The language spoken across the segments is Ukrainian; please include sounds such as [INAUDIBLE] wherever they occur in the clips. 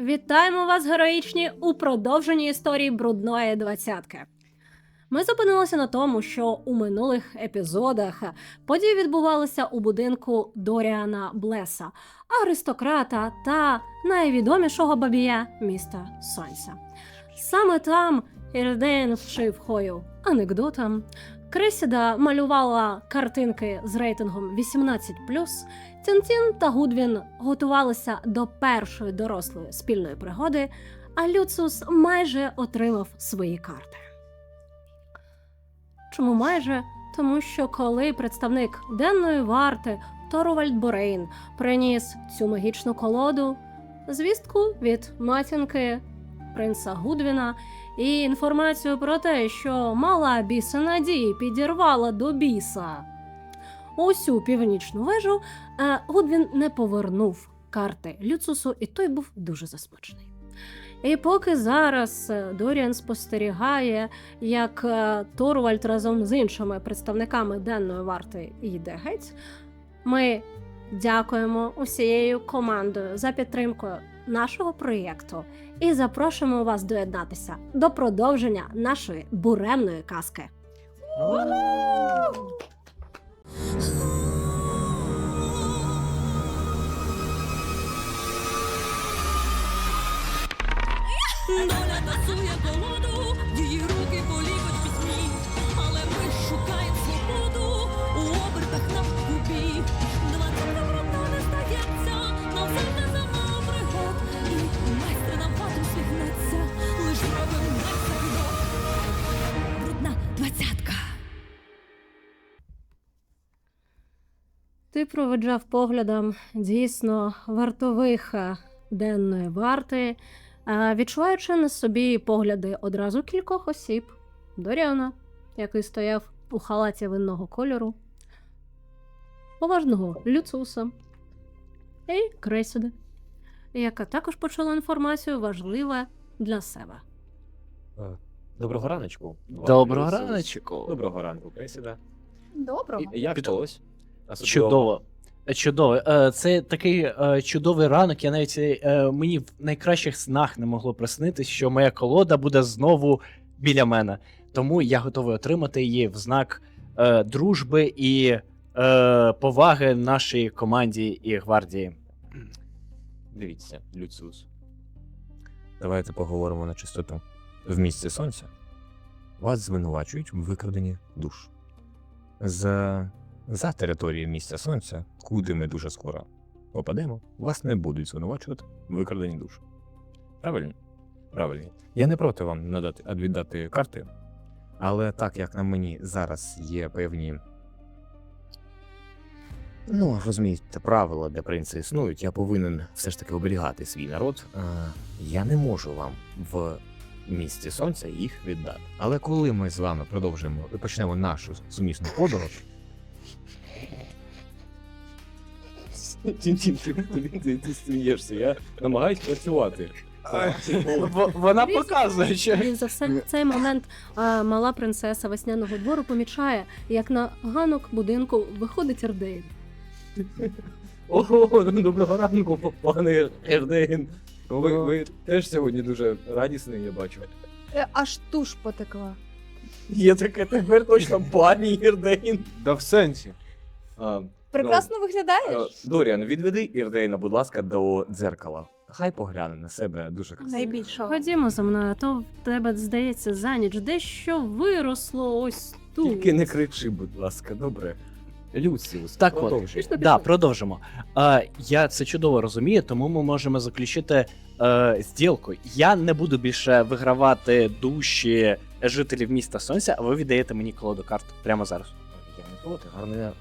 Вітаємо вас, героїчні, у продовженні історії брудної двадцятки. Ми зупинилися на тому, що у минулих епізодах події відбувалися у будинку Доріана Блеса, аристократа та найвідомішого бабія міста Сонця. Саме там Ірдейн вчив хою анекдотам. Крисіда малювала картинки з рейтингом 18 Тінтін та Гудвін готувалися до першої дорослої спільної пригоди, а Люцус майже отримав свої карти. Чому майже? Тому що коли представник денної варти Торвальд Борейн приніс цю магічну колоду, звістку від матінки принца Гудвіна і інформацію про те, що мала біса надії підірвала до біса усю північну вежу, е, Гудвін не повернув карти Люцусу, і той був дуже засмучений. І поки зараз е, Доріан спостерігає, як е, Торвальд разом з іншими представниками денної варти йде геть, ми дякуємо усією командою за підтримку нашого проєкту і запрошуємо вас доєднатися до продовження нашої буремної казки. Доля тасує колоду, двадцятка. Ти проведжав поглядом дійсно вартових е, денної варти, е, відчуваючи на собі погляди одразу кількох осіб: Доріана, який стояв у халаті винного кольору, поважного Люцуса і Кресіди, яка також почула інформацію важливе для себе. Е, Доброго раночку. Доброго Ісус. раночку. Доброго ранку, Кресіда. Доброго. І- Як Під- вдалось? Особливо- Чудово. Чудово. Е, Це такий е, чудовий ранок. Я навіть е, мені в найкращих снах не могло приснитись, що моя колода буде знову біля мене. Тому я готовий отримати її в знак е, дружби і е, поваги нашій команді і гвардії. Дивіться, Люциус. Давайте поговоримо на чистоту. В місці сонця вас звинувачують в викраденні душ. За, за територією місця сонця, куди ми дуже скоро попадемо, вас не будуть звинувачувати в викраденні душ. Правильно? Правильно. Я не проти вам надати віддати карти, але так як на мені зараз є певні. Ну, розумієте, правила, де принци існують, я повинен все ж таки оберігати свій народ. Я не можу вам в місці сонця їх віддати. Але коли ми з вами продовжимо і почнемо нашу сумісну подорож. Ти, ти смієшся, я намагаюсь працювати. Вона показує, що І за все цей момент мала принцеса весняного двору помічає, як на ганок будинку виходить Ердейн. Ого, доброго ранку, пане Ердейн. Ви, ви теж сьогодні дуже радісний, я бачу. Е, Аж туш потекла. Є таке тепер точно пані Ірдейн. Да в сенсі. А, Прекрасно е, виглядаєш. Доріан, відведи Ірдейна, будь ласка, до дзеркала. Хай погляне на себе дуже красиво. Найбільшого. Ходімо за мною, а то в тебе, здається, за ніч дещо виросло ось тут. Тільки не кричи, будь ласка, добре. Люціус, Так от. продовжуй. Да, продовжимо. Е, я це чудово розумію, тому ми можемо заключити е, зділку. Я не буду більше вигравати душі жителів міста Сонця, а ви віддаєте мені колоду карт прямо зараз. Я не проти, гарне.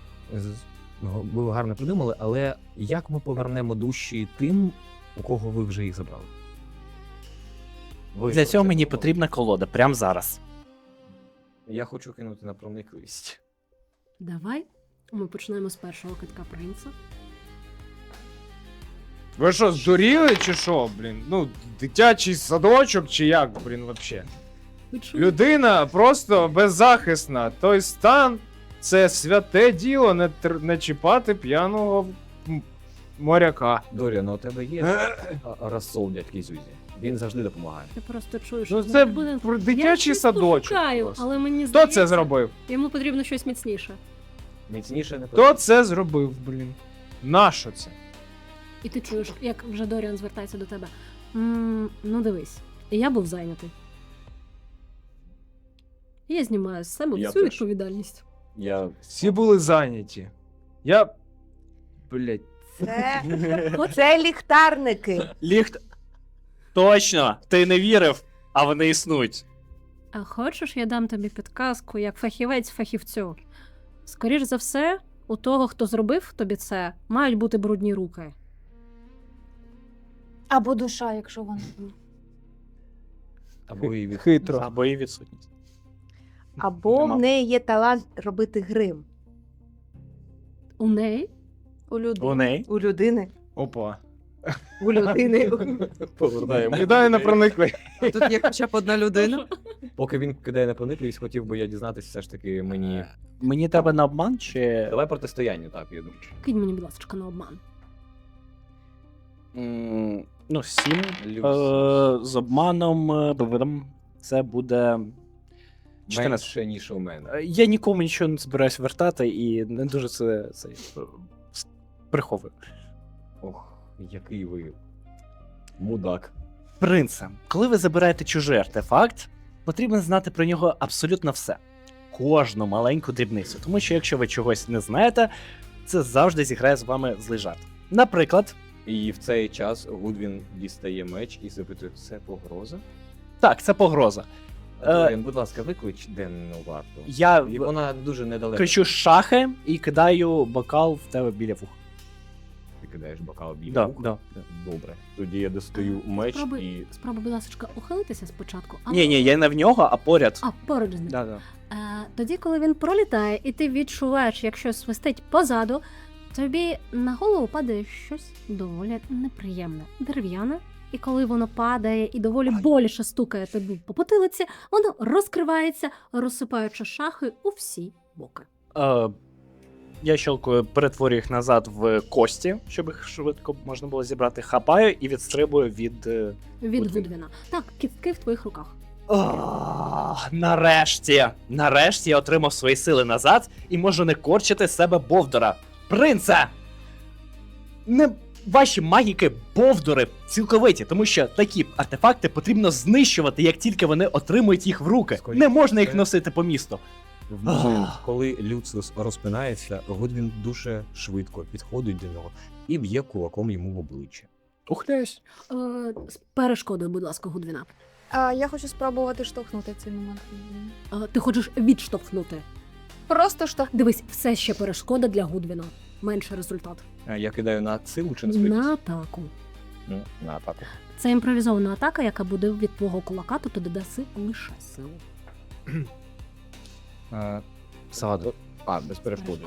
Ви гарно придумали, але як ми повернемо душі тим, у кого ви вже їх забрали? Ви Для цього мені подумали? потрібна колода прямо зараз. Я хочу кинути на проникливість. Давай ми почнемо з першого китка принца. Ви що, здуріли чи що, блін? Ну, дитячий садочок чи як, блін, вообще? Людина просто беззахисна. Той стан це святе діло не, тр- не чіпати п'яного м, моряка. Доріан, ну у тебе є розсол дядьки Зюзі. Він завжди допомагає. Ти просто чуєш. Ну це буде- про Я дитячий щось садочок. пошукаю, просто. але мені Хто здається, це зробив? Йому потрібно щось міцніше. Міцніше не Хто це зробив, блін? Нащо це? І ти чуєш, як вже Доріан звертається до тебе. м ну дивись, я був зайнятий. Я знімаю з себе Я всю теж. відповідальність. Я Всі були зайняті. Я. Блять. Це, [LAUGHS] це ліхтарники. Ліхт. Точно! Ти не вірив, а вони існують. А хочеш, я дам тобі підказку як фахівець фахівцю. Скоріш за все, у того, хто зробив тобі це, мають бути брудні руки. Або душа, якщо вона. або і від... Хитро. Або і відсутність. Або Нема. в неї є талант робити грим. У неї У людини. У неї. У людини. Опа. У людини. повертаємо. Кидаю на прониклий. Тут є хоча б одна людина. Поки він кидає на проникливість, хотів би я дізнатися все ж таки мені. Мені треба на обман чи. Давай протистояння, так, я думаю. кинь мені, будь ласка, на обман. М, Ну, сім. Е, з обманом. е, Це буде. 14. Менше, ніж у мене. Е, Я нікому нічого не збираюсь вертати і не дуже це, це е, с- приховую. Ох, який ви мудак. Принце, коли ви забираєте чужий артефакт, потрібно знати про нього абсолютно все. Кожну маленьку дрібницю. Тому що якщо ви чогось не знаєте, це завжди зіграє з вами злий жарт. Наприклад, І в цей час Гудвін дістає меч і запитує, це погроза? так, це погроза. Е, будь ласка, виклич денну варту. Я І вона дуже недалеко. кричу шахи і кидаю бокал в тебе біля вуха. Кидаєш бокал біля Да, вуха? да. Добре. Тоді я достаю меч Спробуй, і. спробуй, будь ласка, ухилитися спочатку. А Ні, ні, я не в нього, а поряд. А, поруч з ним. Да, да. Е, тоді, коли він пролітає, і ти відчуваєш, як щось свистить позаду, тобі на голову падає щось доволі неприємне, дерев'яне. І коли воно падає і доволі боліше стукає тобі по потилиці, воно розкривається, розсипаючи шахи у всі боки. Е, я щелкаю, перетворюю їх назад в кості, щоб їх швидко можна було зібрати, хапаю і відстрибую від. е, Від Гудвіна. Гудвіна. Так, кістки в твоїх руках. А, нарешті! Нарешті я отримав свої сили назад і можу не корчити з себе Бовдора. Принце! Не ваші магіки Бовдори цілковиті, тому що такі артефакти потрібно знищувати, як тільки вони отримують їх в руки. Скоріше Не можна їх носити по місту. В момент, коли Люциус розпинається, Гудвін дуже швидко підходить до нього і б'є кулаком йому в обличчя. Ухляюсь. Е, будь ласка, Гудвіна. А, я хочу спробувати штовхнути цей момент. Е, ти хочеш відштовхнути. Просто штовх. Дивись, все ще перешкода для Гудвіна. Менший результат. А Я кидаю на силу чи на спритність? На атаку. Ну, на атаку. Це імпровізована атака, яка буде від твого кулака, тобто додаси лише силу. [CLEARS THROAT] А, Саду. А, без перешкоди.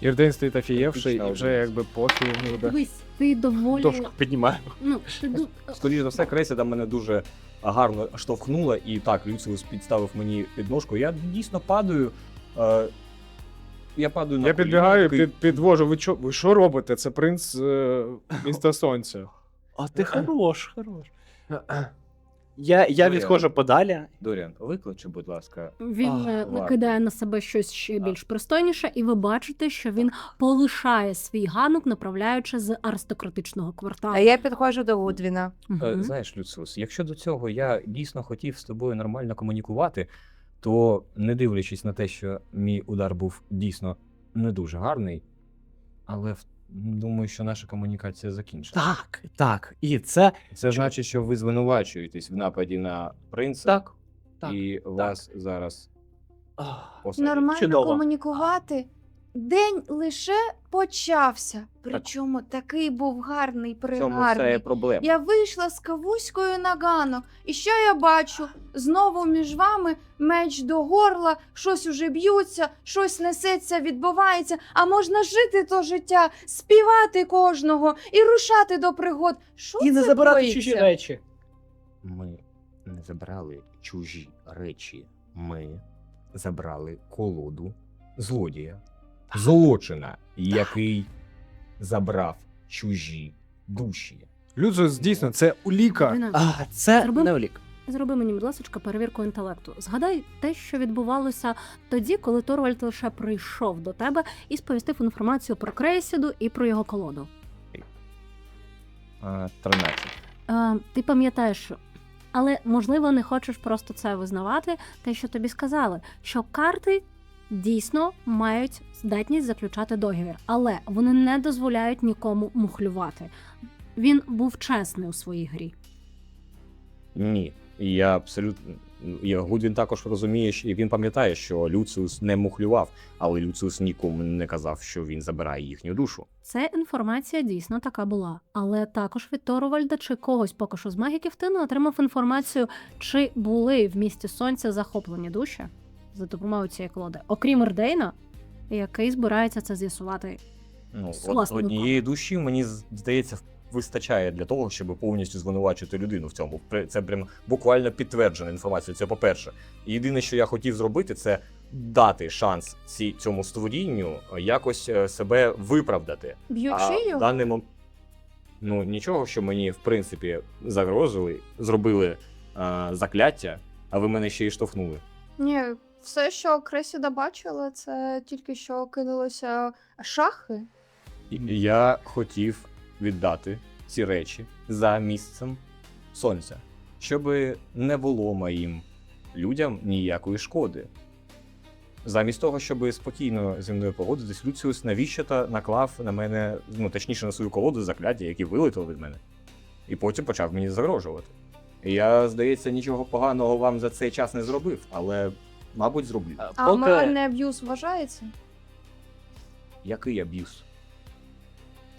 Ірден стоїть офієвший, і вже якби пофіг. Дивись, ти доволі. Дошку піднімаю. Ну, ти ду... Скоріше за все, Кресіда мене дуже гарно штовхнула, і так, Люциус підставив мені підножку. Я дійсно падаю. Е, я падаю на Я підбігаю, такий, під, підвожу. Ви що, ви що робите? Це принц е, [LAUGHS] міста Сонця. А ти хорош, хорош. Я, я відходжу подалі. Доріан, викличе, будь ласка. Він Ах, е, ладно. накидає на себе щось ще більш пристойніше, і ви бачите, що він полишає свій ганок, направляючи з аристократичного кварталу. А я підходжу до Гудвіна. Е, Знаєш, Люциус, якщо до цього я дійсно хотів з тобою нормально комунікувати, то не дивлячись на те, що мій удар був дійсно не дуже гарний, але в- думаю, що наша комунікація закінчена. Так, так. І це. Це значить, що ви звинувачуєтесь в нападі на принца, Так. так. і вас зараз Ах. посадять. Нормально Чудово. комунікувати. День лише почався. Причому такий був гарний, В цьому це пригарний. проблема. Я вийшла з кавуською на ганок, і що я бачу? Знову між вами меч до горла, щось уже б'ються, щось несеться, відбувається. А можна жити то життя, співати кожного і рушати до пригод. Що І не це забирати коїться? чужі речі. Ми не забрали чужі речі. Ми забрали колоду злодія, злочина, який забрав чужі душі. Люциус, дійсно, це уліка. Гудвіне, А, це Зробив- не олік. Зроби мені, будь ласка, перевірку інтелекту. Згадай те, що відбувалося тоді, коли Торвальд лише прийшов до тебе і сповістив інформацію про Крейсіду і про його колоду. А, 13. Е, ти пам'ятаєш, але можливо не хочеш просто це визнавати, те, що тобі сказали, що карти дійсно мають здатність заключати договір, але вони не дозволяють нікому мухлювати. Він був чесний у своїй грі. Ні, я абсолютно. Я Гудвін також розуміє, і він пам'ятає, що Люциус не мухлював, але Люциус нікому не казав, що він забирає їхню душу. Це інформація дійсно така була. Але також від Торвальда чи когось поки що з магіків ти не отримав інформацію, чи були в місті сонця захоплені душі за допомогою цієї колоди, окрім Ердейна, який збирається це з'ясувати. Ну, З от однієї душі, мені здається, вистачає для того, щоб повністю звинувачити людину в цьому. Це прям буквально підтверджена інформація. Це по-перше. Єдине, що я хотів зробити, це дати шанс ці, цьому створінню якось е, себе виправдати. Шию? в даний мом... Ну, нічого, що мені, в принципі, загрозили, зробили е, закляття, а ви мене ще й штовхнули. Ні, все, що Кресіда бачила, це тільки що кинулося шахи. І Я хотів віддати ці речі за місцем сонця, щоб не було моїм людям ніякої шкоди. Замість того, щоб спокійно зі мною поводитись, Люціус навіщо та наклав на мене, ну точніше на свою колоду закляття, які вилетіли від мене, і потім почав мені загрожувати. Я, здається, нічого поганого вам за цей час не зробив, але, мабуть, зроблю. А, А Поки моральний аб'юз вважається? Який аб'юз?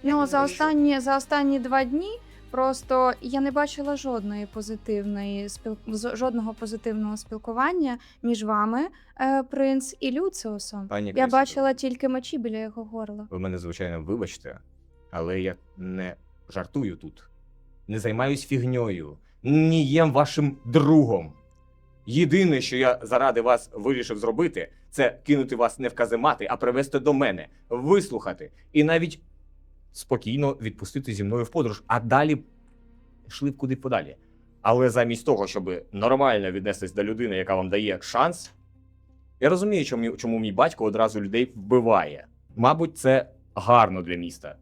Ну, за Навіщо? останні, за останні два дні просто я не бачила жодної позитивної спіл... з- жодного позитивного спілкування між вами, е, принц і Люціусом. Пані Я Крисіда. бачила тільки мечі біля його горла. Ви мене, звичайно, вибачте, але я не жартую тут. Не займаюсь фігньою. Не єм вашим другом. Єдине, що я заради вас вирішив зробити, це кинути вас не в каземати, а привести до мене, вислухати і навіть спокійно відпустити зі мною в подорож, а далі йшли б куди подалі. Але замість того, щоб нормально віднестись до людини, яка вам дає шанс, я розумію, чому, чому мій батько одразу людей вбиває. Мабуть, це гарно для міста.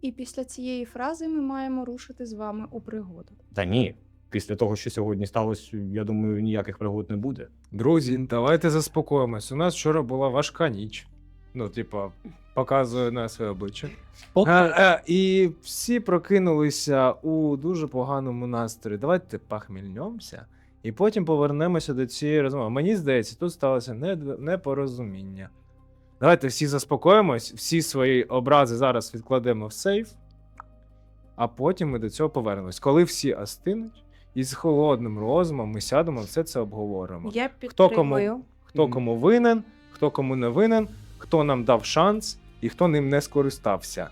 І після цієї фрази ми маємо рушити з вами у пригоду. Та ні. Після того, що сьогодні сталося, я думаю, ніяких пригод не буде. Друзі, давайте заспокоїмось. У нас вчора була важка ніч. Ну, типа, показує на своє обличчя. поки А, а, і всі прокинулися у дуже поганому настрої. Давайте похмільнемося і потім повернемося до цієї розмови. Мені здається, тут сталося непорозуміння. Давайте всі заспокоїмось, всі свої образи зараз відкладемо в сейф, а потім ми до цього повернемось. Коли всі остинуть, і з холодним розумом ми сядемо, все це обговоримо. Я Хто кому? Хто кому винен, хто кому не винен, хто нам дав шанс і хто ним не скористався.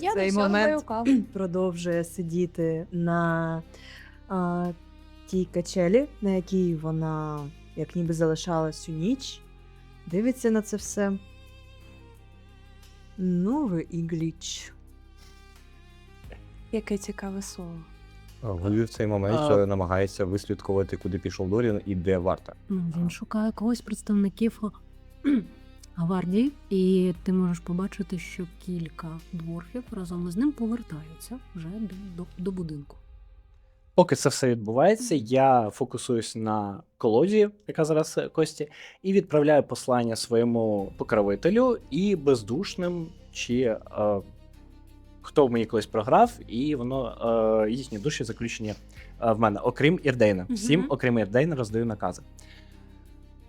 Я цей момент [CLEARS THROAT] продовжує сидіти на а, тій качелі, на якій вона як ніби залишалась всю ніч. Дивиться на це все. Ну ви і гліч. Яке цікаве слово. Голові в цей момент А- е, намагається вислідкувати, куди пішов Дорін і де варта. Ну, він шукає когось представників [CLEARS THROAT] гвардії, і ти можеш побачити, що кілька дворфів разом із ним повертаються вже до, до, до будинку. Поки це все відбувається, я фокусуюсь на колоді, яка зараз е, Кості, і відправляю послання своєму покровителю і бездушним, чи е, хто в мені колись програв, і воно е, їхні душі заключені е, в мене, окрім Ірдейна. Всім, окрім Ірдейна, роздаю накази.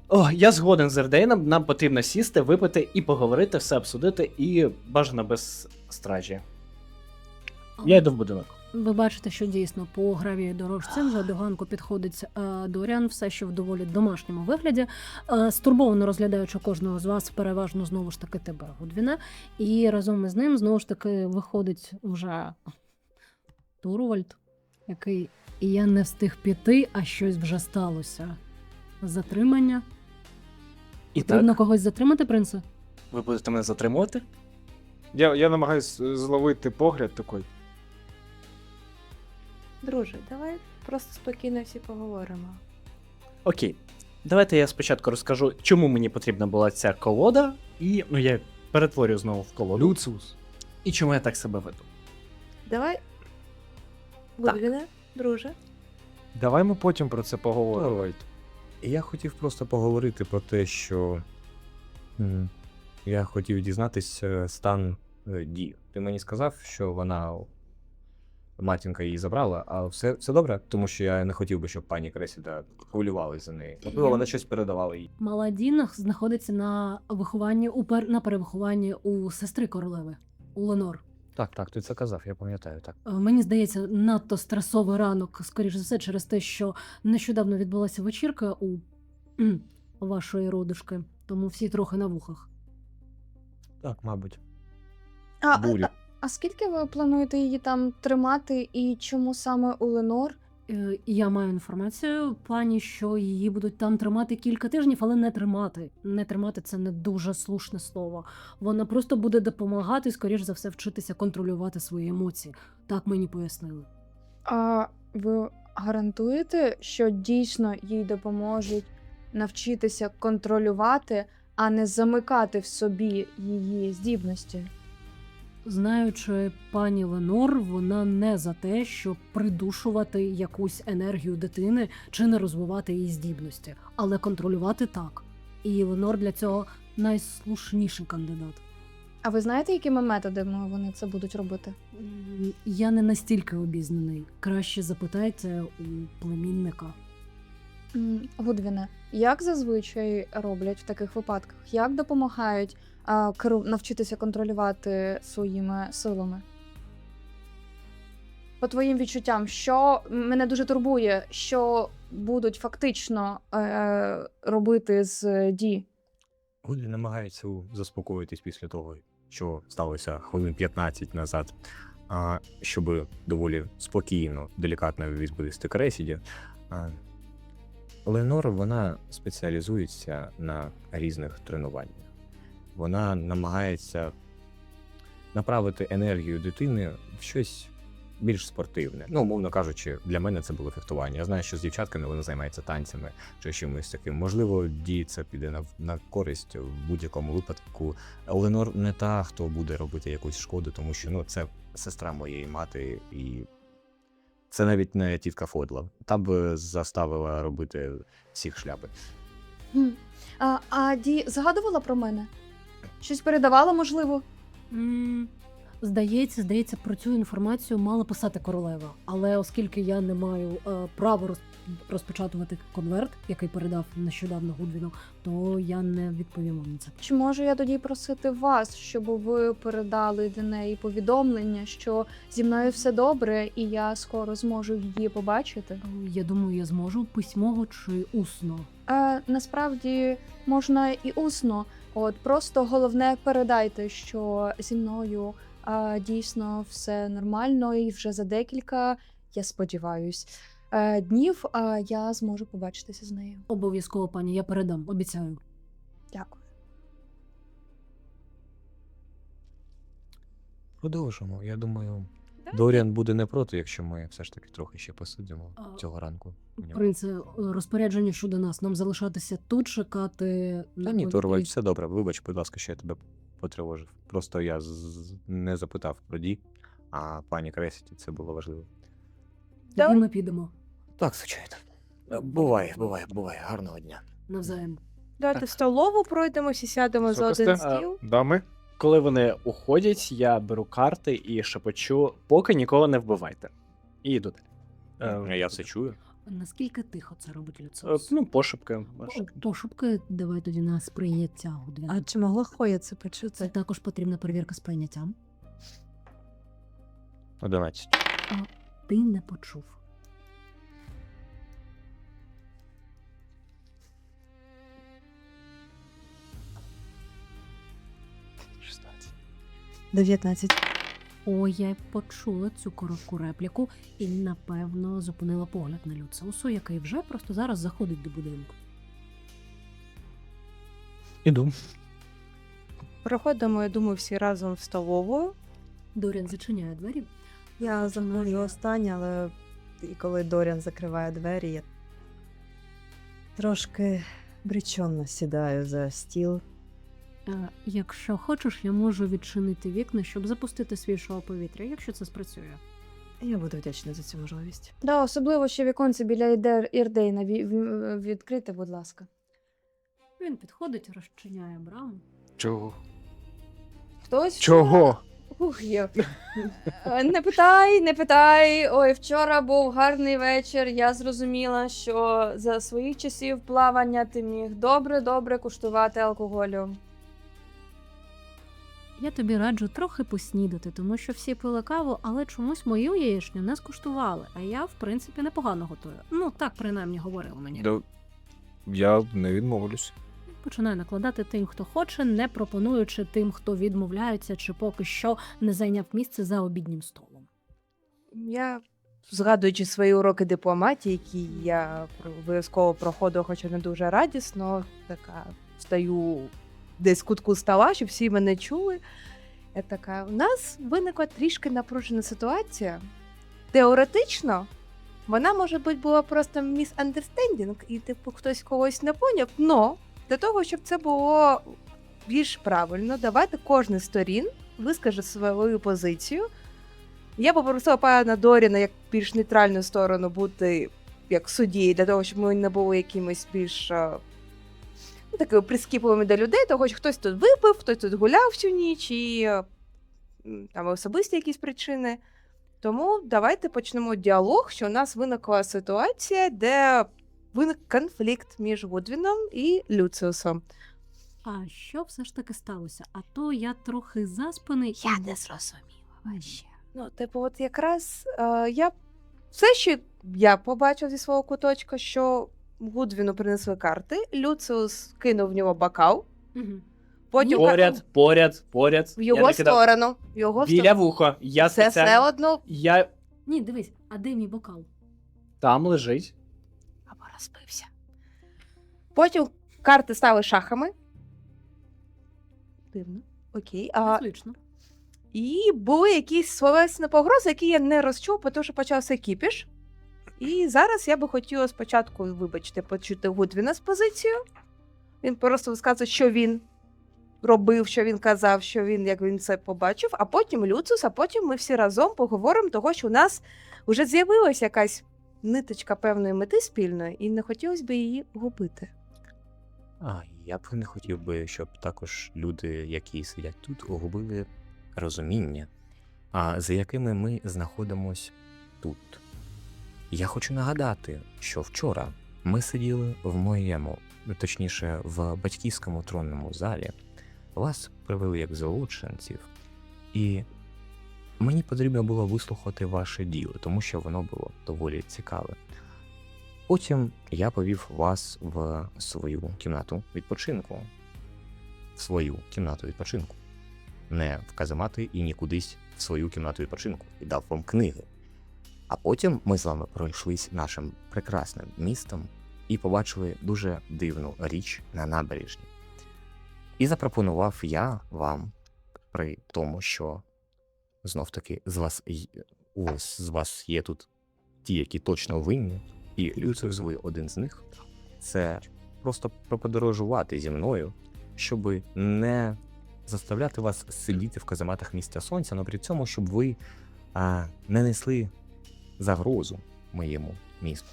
О, я згоден з Ірдейном, нам потрібно сісти, випити і поговорити, все обсудити, і бажано без стражі. Я йду в будинок. Ви бачите, що дійсно по гравій дорожці вже до ганку підходить е, Доріан, все ще в доволі домашньому вигляді, е, стурбовано розглядаючи кожного з вас, переважно знову ж таки тебе, Гудвіна. І разом із ним знову ж таки виходить вже Турвальд, який і я не встиг піти, а щось вже сталося. Затримання. І Потрібно так, когось затримати, принце? ви будете мене затримувати? Я, я намагаюсь е, зловити погляд такий. Друже, давай просто спокійно всі поговоримо. Окей. Давайте я спочатку розкажу, чому мені потрібна була ця колода, і ну я перетворю знову в колоду. Люциус. І чому я так себе веду. Давай. Гудвіне, друже. Давай ми потім про це поговоримо. Торвальд. Я хотів просто поговорити про те, що м, я хотів дізнатися стан е, Ді. Ти мені сказав, що вона матінка її забрала, а все, все добре, тому що я не хотів би, щоб пані Кресіда хвилювалася за неї. Можливо, вона щось передавала їй. Мала Діна знаходиться на вихованні у пер... на перевихованні у сестри королеви у Ленор. Так, так, ти це казав, я пам'ятаю, так. Е, Мені здається, надто стресовий ранок, скоріш за все, через те, що нещодавно відбулася вечірка у вашої родушки, тому всі трохи на вухах. Так, мабуть. А, Буря. А, скільки ви плануєте її там тримати і чому саме у Ленор? Е, Я маю інформацію, пані, що її будуть там тримати кілька тижнів, але не тримати. Не тримати це не дуже слушне слово. Вона просто буде допомагати, скоріш за все, вчитися контролювати свої емоції. Так мені пояснили. А ви гарантуєте, що дійсно їй допоможуть навчитися контролювати, а не замикати в собі її здібності? Знаючи пані Ленор, вона не за те, щоб придушувати якусь енергію дитини чи не розвивати її здібності, але контролювати так. І Ленор для цього найслушніший кандидат. А ви знаєте, якими методами вони це будуть робити? Я не настільки обізнаний. Краще запитайте у племінника. Гудвіне, як зазвичай роблять в таких випадках? Як допомагають а, навчитися контролювати своїми силами? По твоїм відчуттям, що мене дуже турбує, що будуть фактично е- робити з Ді? Гудлі намагається заспокоїтись після того, що сталося хвилин 15 назад, а, щоб доволі спокійно, делікатно відповісти Кресіді. Ленор вона спеціалізується на різних тренуваннях. Вона намагається направити енергію дитини в щось більш спортивне. Ну, умовно кажучи, для мене це було фехтування. Я знаю, що з дівчатками вона займається танцями чи чимось таким. Можливо, дій це піде на, на користь в будь-якому випадку. Ленор не та, хто буде робити якусь шкоду, тому що ну, це сестра моєї мати, і це навіть не тітка Фодла. Там б заставила робити всіх шляпи. А, а Ді згадувала про мене? Щось передавала, можливо? М, Здається, здається, про цю інформацію мала писати королева. Але оскільки я не маю е, права роз, розпечатувати конверт, який передав нещодавно Гудвіну, то я не відповім вам на це. Чи можу я тоді просити вас, щоб ви передали до неї повідомлення, що зі мною все добре, і я скоро зможу її побачити? Е, Я думаю, я зможу письмово чи усно. Е, насправді можна і усно. От просто головне передайте, що зі мною е, дійсно все нормально, і вже за декілька, я сподіваюсь, днів е, я зможу побачитися з нею. Обов'язково, пані, я передам, обіцяю. Дякую. Продовжимо. Я думаю, Доріан буде не проти, якщо ми все ж таки трохи ще посидимо А, цього ранку. у нього. Принце, розпорядження щодо нас. Нам залишатися тут чекати. Та ні, на Торвальд, все добре. Вибач, будь ласка, що я тебе потривожив. Просто я з- не запитав про Ді, а пані Кресіті це було важливо. Тоді ми підемо Так, звичайно. Буває, буває, буває. Гарного дня. навзаєм. В столову пройдемося, сядемо за один Слухайте, стіл. Дами? Коли вони уходять, я беру карти і шепочу, поки нікого не вбивайте. І йду далі. Е, Я все чую. Наскільки тихо це робить е, Люциус? ну, пошепки. Пошупки давай тоді на сприйняття. А чи могла Хоя це Це почути? також потрібна перевірка сприйняттям. 11. Ти не почув. Дев'ятнадцять. О, я почула цю коротку репліку і напевно зупинила погляд на Люциусу, який вже просто зараз заходить до будинку. Іду. Проходимо, я думаю, всі разом в столову. Дорін зачиняє двері. Я заходжу остання, але і коли Доріан закриває двері, я трошки бречонно сідаю за стіл. Е, якщо хочеш, я можу відчинити вікна, щоб запустити свіжого повітря, якщо це спрацює. Я буду вдячна за цю можливість. Да, особливо ще віконце біля Ідер- Ірдейна ві- ві- відкрите, будь ласка. Він підходить, розчиняє браму. Чого? Хтось Чого? Ух, є. Е, Не питай, не питай. Ой, вчора був гарний вечір. Я зрозуміла, що за своїх часів плавання ти міг добре-добре куштувати алкоголю. Я тобі раджу трохи поснідати, тому що всі пили каву, але чомусь мою яєчню не скуштували, а я, в принципі, непогано готую. Ну, так принаймні говорили мені. Да, я не відмовлюсь. Починаю накладати тим, хто хоче, не пропонуючи тим, хто відмовляється чи поки що не зайняв місце за обіднім столом. Я, згадуючи свої уроки дипломатії, які я обов'язково проходила, хоча не дуже радісно, така стою десь в кутку стола, щоб всі мене чули. Я така, у нас виникла трішки напружена ситуація. Теоретично, вона, може бути, була просто misunderstanding, і типу хтось когось не поняв. Но для того, щоб це було більш правильно, давайте кожна з сторін вискаже свою позицію. Я попросила пана Доріна як більш нейтральну сторону бути як судді, для того, щоб ми не були якимось більш такими прискіпливими до людей, того що хтось тут випив, хтось тут гуляв всю ніч і е, там особисті якісь причини. Тому давайте почнемо діалог, що у нас виникла ситуація, де виник конфлікт між Гудвіном і Люциусом. А що все ж таки сталося? А то я трохи заспаний. Я не зрозуміла вообще. Ну, типу, от якраз е, я все, що я побачив зі свого куточка, що Гудвіну принесли карти, Люциус кинув в нього бокал, потім Поряд, поряд, поряд. в його я накидав сторону. В його біля сторону. вуха. Я Це все спеціально. одно Я Ні, дивись, а де мій бокал? там лежить. або розбився. Потім карти стали шахами. Дивно. Окей. А, Незвично. І були якісь словесні погрози, які я не розчув, тому що почався кіпіш. І зараз я би хотіла спочатку, вибачте, почути Гудвіна з позицію. Він просто розказує, що він робив, що він казав, що він, як він це побачив, а потім Люцус, а потім ми всі разом поговоримо того, що у нас вже з'явилася якась ниточка певної мети спільної, і не хотілося б її губити. А, я б не хотів би, щоб також люди, які сидять тут, губили розуміння, а за якими ми знаходимось тут. Я хочу нагадати, що вчора ми сиділи в моєму, точніше, в батьківському тронному залі. Вас привели як злочинців, і мені потрібно було вислухати ваше діло, тому що воно було доволі цікаве. Потім я повів вас в свою кімнату відпочинку. В свою кімнату відпочинку. Не в каземати і ні кудись в свою кімнату відпочинку і дав вам книги. А потім ми з вами пройшлись нашим прекрасним містом і побачили дуже дивну річ на набережні. І запропонував я вам, при тому, що знов таки з вас у з вас є тут ті, які точно винні, і Люциус ви один з них. Це просто проподорожувати зі мною, щоб не заставляти вас сидіти в казематах місця сонця, але при цьому, щоб ви а, не несли загрозу моєму місту.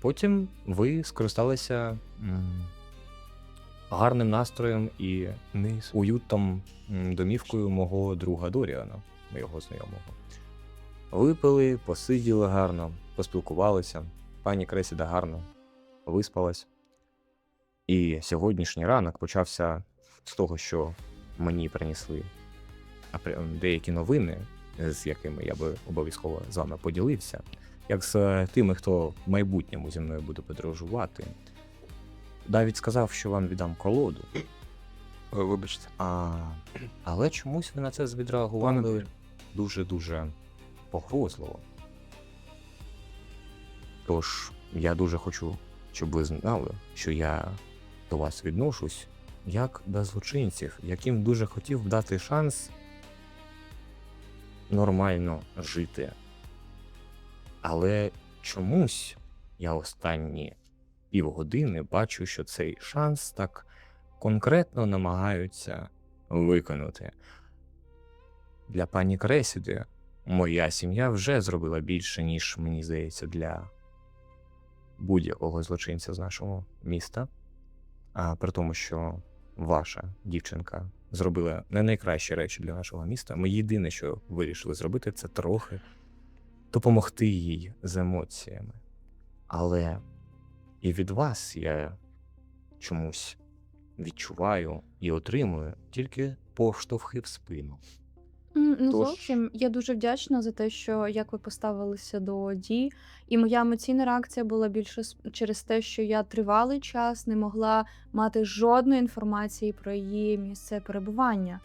Потім ви скористалися гарним настроєм і уютом домівкою мого друга Доріана, моєго знайомого. Випили, посиділи гарно, поспілкувалися. Пані Кресіда гарно виспалась. І сьогоднішній ранок почався з того, що мені принесли деякі новини, з якими я би обов'язково з вами поділився, як з е, тими, хто в майбутньому зі мною буде подорожувати. Навіть сказав, що вам віддам колоду. Вибачте. А, але чомусь ви на це відреагували дуже-дуже погрозливо. Тож я дуже хочу, щоб ви знали, що я до вас відношусь як до злочинців, яким дуже хотів дати шанс нормально жити. Але чомусь я останні півгодини бачу, що цей шанс так конкретно намагаються виконати. Для пані Кресіди моя сім'я вже зробила більше, ніж мені здається, для будь-якого злочинця з нашого міста. А при тому, що ваша дівчинка зробила не найкращі речі для нашого міста. Ми єдине, що вирішили зробити, це трохи допомогти їй з емоціями. Але і від вас я чомусь відчуваю і отримую тільки поштовхи в спину. М, Ну, Тож- зовсім я дуже вдячна за те, що як ви поставилися до дій. І моя емоційна реакція була більше с- через те, що я тривалий час не могла мати жодної інформації про її місце перебування.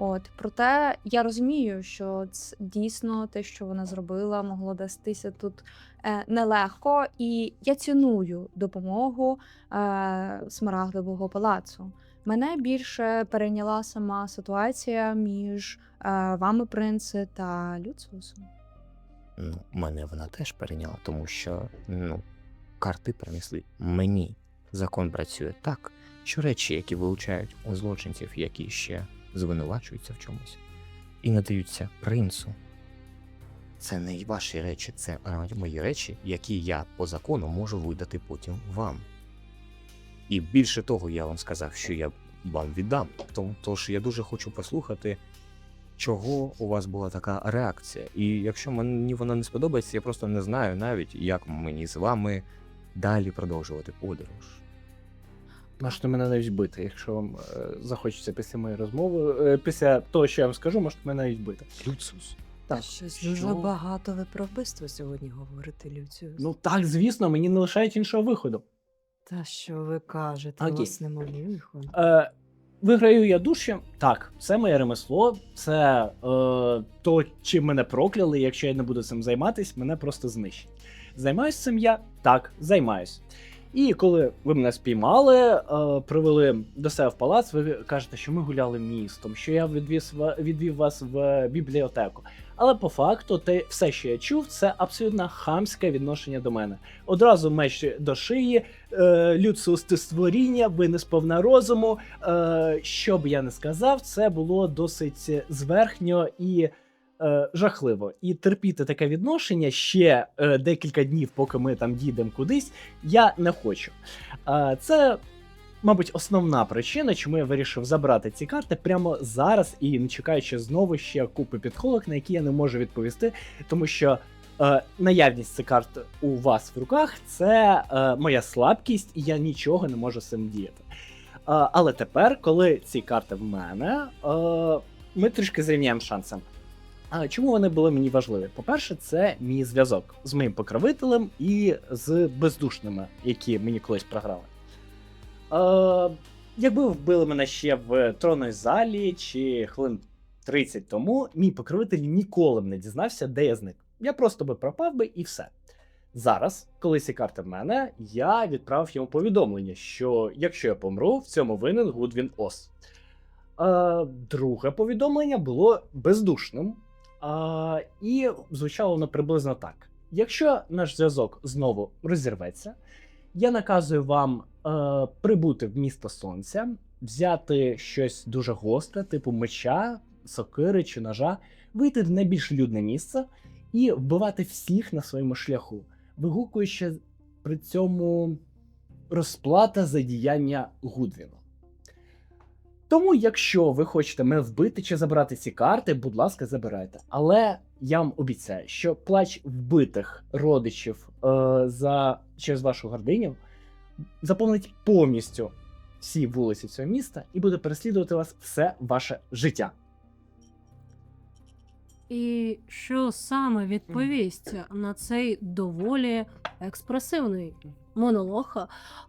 От проте я розумію, що це дійсно те, що вона зробила, могло дастися тут е, нелегко, і я ціную допомогу е, Смарагдового палацу. Мене більше перейняла сама ситуація між е, вами, принце, та Люциусом. Ну, мене вона теж перейняла, тому що ну, карти принесли мені. Закон працює так, що речі, які вилучають у злочинців, які ще звинувачуються в чомусь, і надаються принцу. Це не ваші речі, це мої речі, які я по закону можу видати потім вам. І більше того, я вам сказав, що я вам віддам. Тож я дуже хочу послухати, чого у вас була така реакція. І якщо мені вона не сподобається, я просто не знаю навіть, як мені з вами далі продовжувати подорож. Можете мене навіть бити, якщо вам е, захочеться після моєї розмови. Е, після того, що я вам скажу, можете мене навіть бити. Люцус. Так, Щось що? дуже багато ви про вбивство сьогодні говорите, Люціус. Ну так, звісно, мені не лишають іншого виходу. Та що ви кажете, Окей. власне, виходу. Е, виграю я душі. Так, це моє ремесло, це е, то, чим мене прокляли. Якщо я не буду цим займатися, мене просто знищать. Займаюсь цим я? Так, займаюсь. І коли ви мене спіймали, е, привели до себе в палац, ви кажете, що ми гуляли містом, що я відвіз, відвів вас в бібліотеку. Але по факту, те, все, що я чув, це абсолютно хамське відношення до мене. Одразу меч до шиї, е, Люциус створіння, ви не сповна розуму. Е, що б я не сказав, це було досить зверхньо і е, жахливо. І терпіти таке відношення ще е, декілька днів, поки ми там дійдемо кудись, я не хочу. Е, це. Мабуть, основна причина, чому я вирішив забрати ці карти прямо зараз і не чекаючи знову ще купи підхолок, на які я не можу відповісти, тому що е, наявність цих карт у вас в руках це е, моя слабкість, і я нічого не можу з цим діяти. Е, але тепер, коли ці карти в мене, е, ми трішки зрівняємо шанси. А чому вони були мені важливі? По-перше, це мій зв'язок з моїм покровителем і з бездушними, які мені колись програли. Е, якби вбили мене ще в тронній залі чи хвилин 30 тому, мій покровитель ніколи б не дізнався, де я зник. Я просто би пропав би і все. Зараз, коли ці карти в мене, я відправив йому повідомлення, що якщо я помру, в цьому винен Гудвін Ос. Е, друге повідомлення було бездушним. Е, і звучало воно приблизно так: якщо наш зв'язок знову розірветься, я наказую вам е, прибути в місто сонця, взяти щось дуже гостре, типу меча, сокири чи ножа, вийти в найбільш людне місце і вбивати всіх на своєму шляху, вигукуючи при цьому розплата за діяння Гудвіну. Тому, якщо ви хочете мене вбити чи забрати ці карти, будь ласка, забирайте. Але я вам обіцяю, що плач вбитих родичів е, за через вашу гординю заповнить повністю всі вулиці цього міста і буде переслідувати вас все ваше життя. І що саме відповість на цей доволі експресивний монолог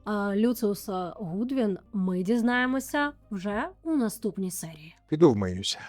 а, Люциуса Гудвін, ми дізнаємося вже у наступній серії. Піду вмиюся.